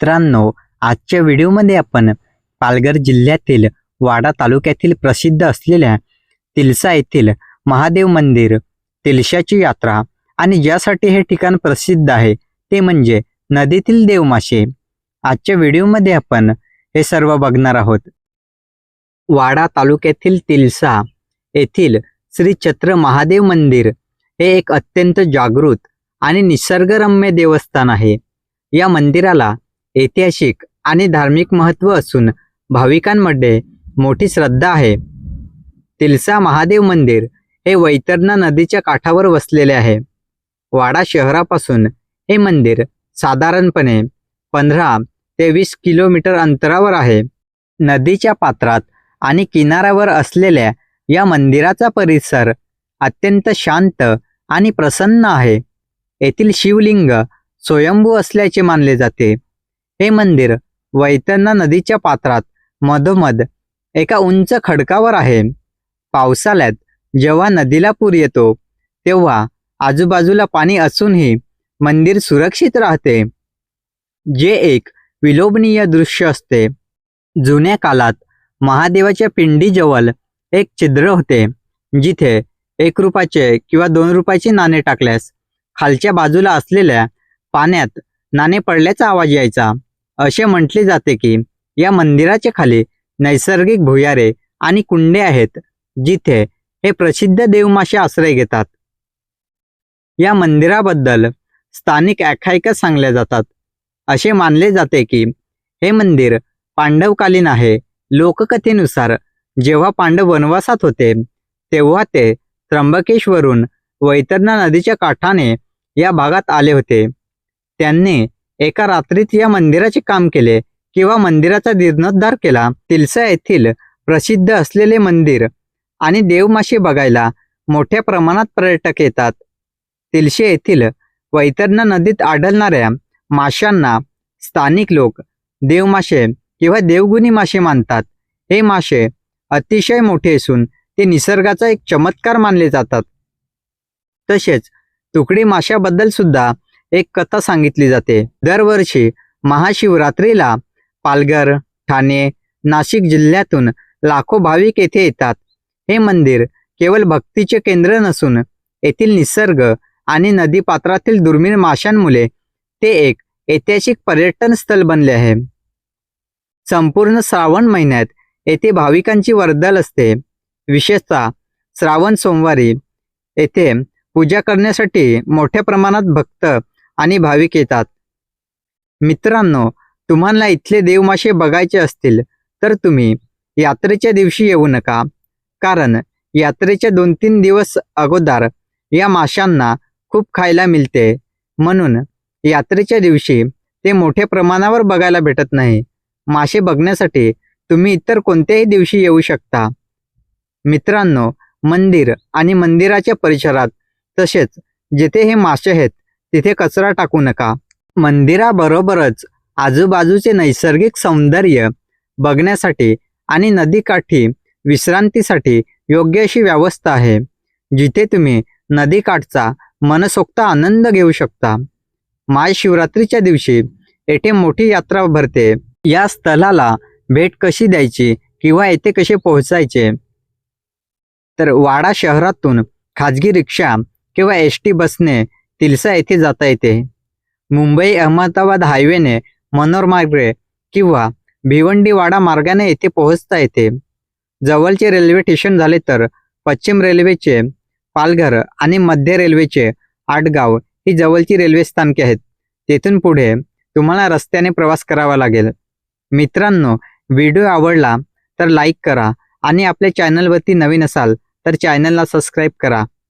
मित्रांनो आजच्या व्हिडिओमध्ये आपण पालघर जिल्ह्यातील वाडा तालुक्यातील प्रसिद्ध असलेल्या तिलसा येथील महादेव मंदिर तिलशाची यात्रा आणि ज्यासाठी हे ठिकाण प्रसिद्ध आहे ते म्हणजे नदीतील देवमाशे आजच्या व्हिडिओमध्ये आपण हे सर्व बघणार आहोत. वाडा तालुक्यातील तिलसा येथील श्री छत्र महादेव मंदिर हे एक अत्यंत जागृत आणि निसर्गरम्य देवस्थान आहे. या मंदिराला ऐतिहासिक आणि धार्मिक महत्त्व असून भाविकांमध्ये मोठी श्रद्धा आहे. तिलसा महादेव मंदिर हे वैतरणा नदीच्या काठावर वसलेले आहे. वाडा शहरापासून हे मंदिर साधारणपणे पंधरा ते वीस किलोमीटर अंतरावर आहे. नदीच्या पात्रात आणि किनाऱ्यावर असलेल्या या मंदिराचा परिसर अत्यंत शांत आणि प्रसन्न आहे. येथील शिवलिंग स्वयंभू असल्याचे मानले जाते. हे मंदिर वैतरणा नदीच्या पात्रात मधोमध एका उंच खडकावर आहे. पावसाळ्यात जेव्हा नदीला पूर येतो तेव्हा आजूबाजूला पाणी असूनही मंदिर सुरक्षित राहते. जे एक विलोभनीय दृश्य असते. जुन्या काळात महादेवाच्या पिंडीजवळ एक छिद्र होते जिथे एक रुपयाचे किंवा दोन रुपयाचे नाणे टाकल्यास खालच्या बाजूला असलेल्या पाण्यात नाणे पडल्याचा आवाज यायचा. असे म्हटले जाते की या मंदिराच्या खाली नैसर्गिक भुयारे आणि कुंडे आहेत जिथे हे प्रसिद्ध देवमासे आश्रय घेतात. या मंदिराबद्दल स्थानिक आख्यायिका सांगल्या जातात. असे मानले जाते की हे मंदिर पांडवकालीन आहे. लोककथेनुसार जेव्हा पांडव वनवासात होते तेव्हा ते त्र्यंबकेश्वरून वैतरणा नदीच्या काठाने या भागात आले होते. त्यांनी एका रात्रीत या मंदिराचे काम केले किंवा मंदिराचा जीर्णोद्धार केला. तिलसा येथील प्रसिद्ध असलेले मंदिर आणि देवमाशी बघायला मोठ्या प्रमाणात पर्यटक येतात. तिलशे येथील वैतरणा नदीत आढळणाऱ्या माशांना स्थानिक लोक देवमाशे किंवा देवगुणी मासे मानतात. हे मासे अतिशय मोठे असून ते निसर्गाचा एक चमत्कार मानले जातात. तसेच तुकडी माशाबद्दल सुद्धा एक कथा सांगितली जाते. दरवर्षी महाशिवरात्रीला पालघर ठाणे नाशिक जिल्ह्यातून लाखो भाविक येथे येतात. हे मंदिर केवळ भक्तीचे केंद्र नसून येथील निसर्ग आणि नदीपात्रातील दुर्मिळ माशांमुळे ते एक ऐतिहासिक पर्यटन स्थळ बनले आहे. संपूर्ण श्रावण महिन्यात येथे भाविकांची वर्दळ असते. विशेषतः श्रावण सोमवारी येथे पूजा करण्यासाठी मोठ्या प्रमाणात भक्त आणि भाविक येतात. मित्रांनो तुम्हाला इथले देवमासे बघायचे असतील तर तुम्ही यात्रेच्या दिवशी येऊ नका. कारण यात्रेच्या दोन तीन दिवस अगोदर या माशांना खूप खायला मिळते. म्हणून यात्रेच्या दिवशी ते मोठ्या प्रमाणावर बघायला भेटत नाही. मासे बघण्यासाठी तुम्ही इतर कोणत्याही दिवशी येऊ शकता. मित्रांनो मंदिर आणि मंदिराच्या परिसरात तसेच जेथे हे मासे आहेत तिथे कचरा टाकू नका. मंदिराबरोबरच आजूबाजूचे नैसर्गिक सौंदर्य बघण्यासाठी आणि नदीकाठी विश्रांतीसाठी योग्य अशी व्यवस्था आहे जिथे तुम्ही नदीकाठचा मनसोक्त आनंद घेऊ शकता. महाशिवरात्रीच्या दिवशी येथे मोठी यात्रा भरते. या स्थळाला भेट कशी द्यायची किंवा येथे कसे पोहोचायचे? तर वाडा शहरातून खाजगी रिक्षा किंवा एस टी बसने तिलसा येथे जाता येते. मुंबई अहमदाबाद हायवेने मनोर मार्गे किंवा भिवंडीवाडा मार्गाने येथे पोहोचता येते. जवळचे रेल्वे स्टेशन झाले तर पश्चिम रेल्वेचे पालघर आणि मध्य रेल्वेचे आटगाव ही जवळची रेल्वे स्थानके आहेत. तेथून पुढे तुम्हाला रस्त्याने प्रवास करावा लागेल. मित्रांनो व्हिडिओ आवडला तर लाईक करा आणि आपल्या चॅनलवरती नवीन असाल तर चॅनलला सबस्क्राईब करा.